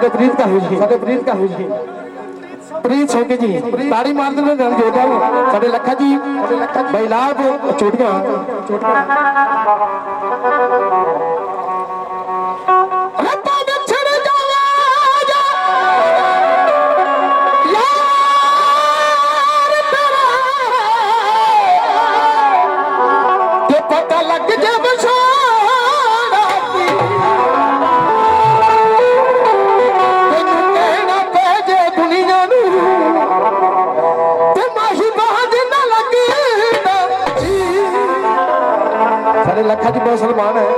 ਸਾਡੇ ਪ੍ਰੀਤ ਕਾ ਹੋਈ ਸਾਡੇ ਪ੍ਰੀਤ ਕਾ ਹੋਈ ਪ੍ਰੀਤ ਸਿੰਘ ਜੀ, ਤਾੜੀ ਮਾਰ ਦਿੰਦੇ ਨਾਲ ਜੋਗਾ ਸਾਡੇ ਲੱਖਾ ਜੀ ਬੈਲਾਬ ਚੋਟੀਆਂ ਚੋਟੀਆਂ। ਮੁਸਲਮਾਨ ਹੈ।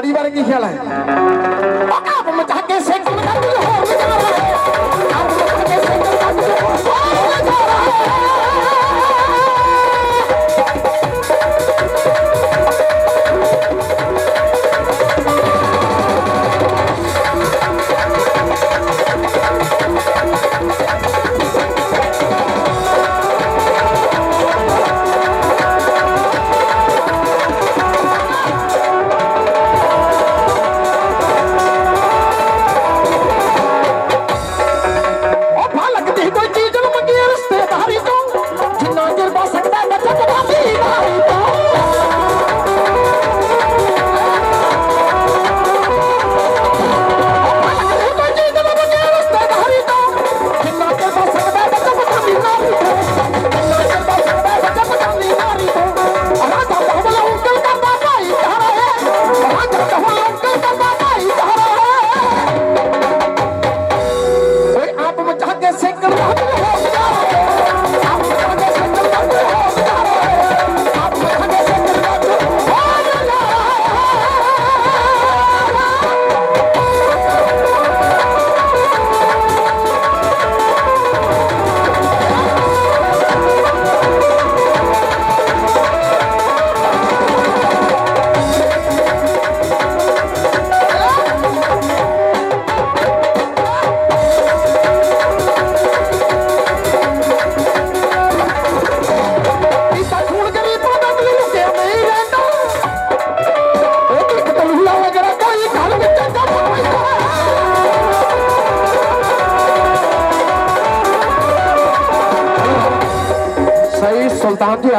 বাড়ি বাড়ি কি খেলায়।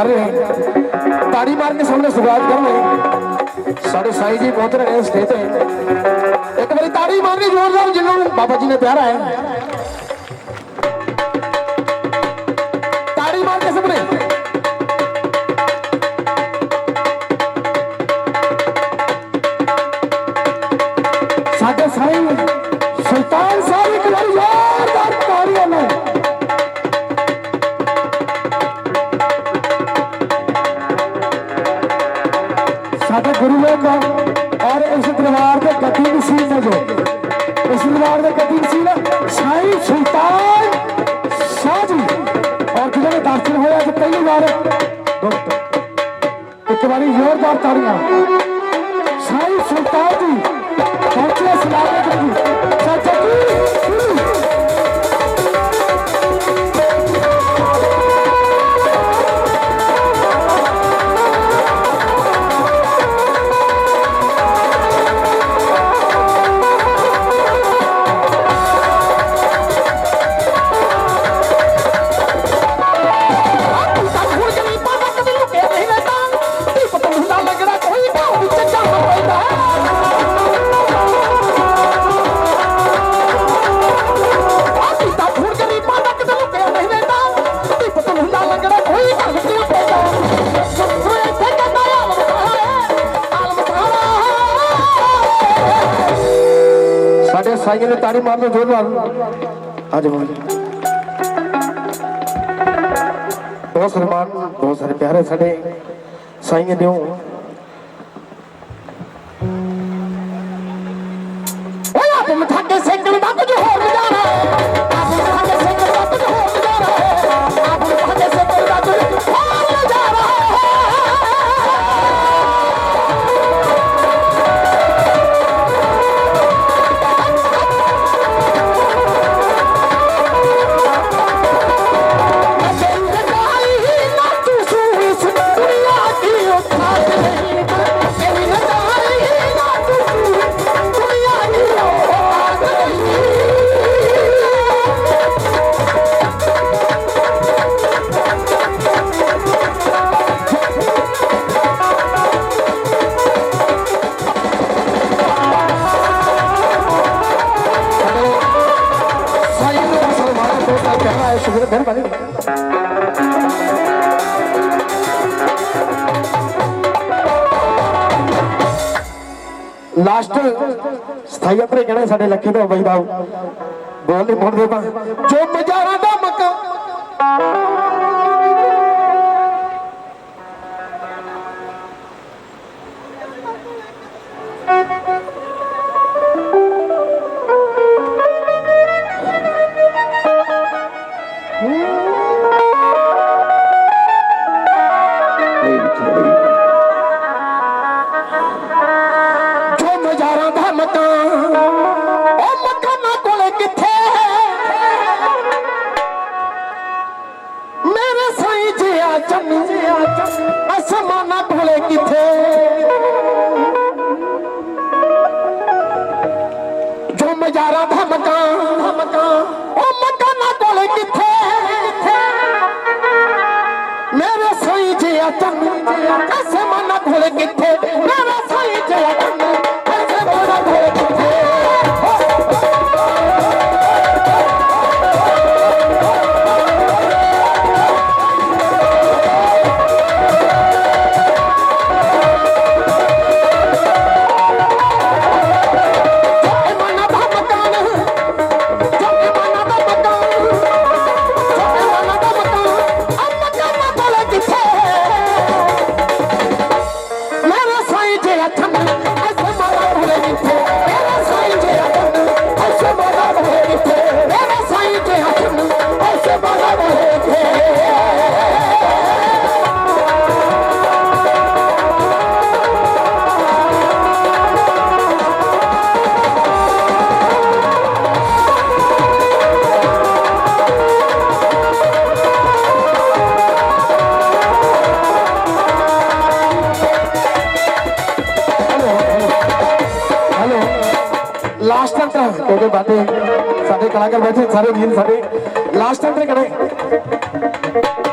ਕਰ ਰਹੇ हैं ताड़ी मार के सामने शुरुआत कर रहे हैं साढ़े साई जी पहुंच रहे हैं स्टेज पे एक बार ताड़ी मारनी जोरदार जिन्होंने बाबा जी ने प्यारा है ਤਾੜੀ ਜ਼ੋਰਦਾਰ ਤਾੜੀਆਂ। ਸਾਈ ਸੁਲਤਾਨ ਦੀ ਪਹੁੰਚੇ ਸਲਾਮਤ ਜੀ ਸਾਈਆਂ ਨੇ ਤਾੜੀ ਮਾਰ ਲਓ ਜ਼ੋਰਦਾਰ ਆ ਜਾਓ ਬਹੁਤ ਸਨਮਾਨ, ਬਹੁਤ ਸਾਰੇ ਪਿਆਰੇ ਸਾਡੇ ਸਾਈਆਂ ਦਿਓ। ਲਾਸਟ ਸਥਾਈ ਆਪਣੇ ਕਹਿਣਾ ਸਾਡੇ ਲੱਖੇ ਤੋਂ ਬਈ ਦਾ ਬੋਲ ਨਹੀਂ ਮੋੜ ਦੇਵਾ ਜੋ ਮਜਾਰਾ ਦਾ ਮੱਕਾ ਜੋ आसमाना धड़के थे ਲਾਸਟ ਟਾਈਮ ਤਾਂ ਬਾਤੇ ਸਾਡੇ ਕਲਾਕਾਰ ਬੈਠੇ ਸਾਰੇ ਵੀਰ ਸਾਡੇ ਲਾਸਟ ਟਾਈਮ ਤੇ ਖੜੇ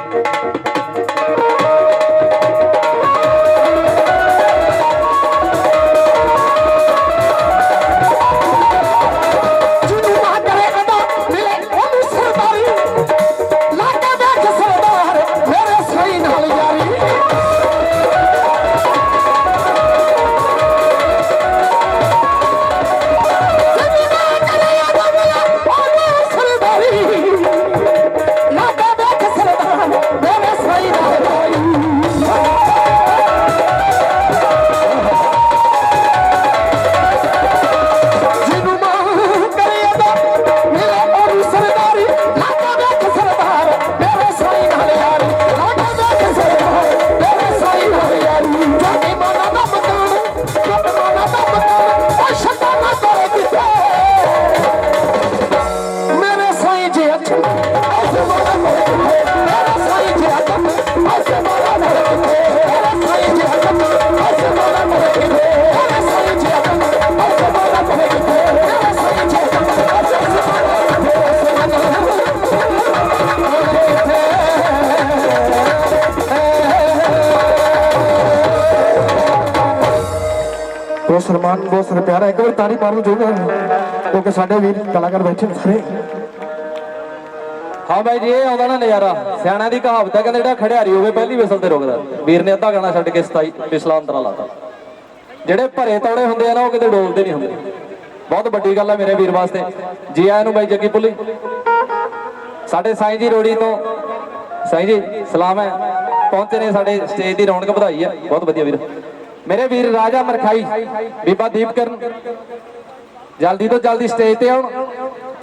ਬਹੁਤ ਸਨਮਾਨ, ਬਹੁਤ ਪਿਆਰਾ। ਇੱਕ ਵਾਰ ਤਾਰੀ ਮਾਰਨ ਜੋਗਾ ਕਿਉਂਕਿ ਸਾਡੇ ਵੀਰ ਕਲਾਕਾਰ ਬੈਠੇ ਨੇ ਸਾਰੇ। ਹਾਂ ਬਾਈ ਜੀ, ਇਹ ਆਉਂਦਾ ਨਾ ਨਜ਼ਾਰਾ। ਸਿਆਣਾ ਦੀ ਕਹਾਵਤ ਹੈ, ਕਹਿੰਦੇ ਜਿਹੜਾ ਖੜਿਆਰੀ ਹੋਵੇ ਪਹਿਲੀ ਵਿਸਲ ਤੇ ਰੁਕਦਾ। ਵੀਰ ਨੇ ਅੱਧਾ ਗਾਣਾ ਛੱਡ ਕੇ 27 ਵਿਸਲਾਂ ਅੰਦਰਾ ਲਾਤਾ। ਜਿਹੜੇ ਭਰੇ ਤੌੜੇ ਹੁੰਦੇ ਆ ਨਾ, ਉਹ ਕਿਤੇ ਡੋਲਦੇ ਨਹੀਂ ਹੁੰਦੇ। ਬਹੁਤ ਵੱਡੀ ਗੱਲ ਹੈ ਮੇਰੇ ਵੀਰ ਵਾਸਤੇ। ਜੀ ਆਇਆਂ ਨੂੰ ਬਾਈ ਜੱਗੀ ਪੁੱਲੀ। ਸਾਡੇ ਸਾਈਂ ਜੀ ਰੋੜੀ ਤੋਂ, ਸਾਈਂ ਜੀ, ਸਲਾਮ ਹੈ। ਪਹੁੰਚੇ ਨੇ ਸਾਡੇ ਸਟੇਜ ਦੀ ਰੌਣਕ ਵਧਾਈ ਹੈ। ਬਹੁਤ ਵਧੀਆ ਵੀਰ। ਮੇਰੇ ਵੀਰ ਰਾਜਾ ਮਰਖਾਈ ਬੀਬਾ ਦੀਪਕਰਨ। ਜਲਦੀ ਤੋਂ ਜਲਦੀ ਸਟੇਜ ਤੇ ਆਉਣ।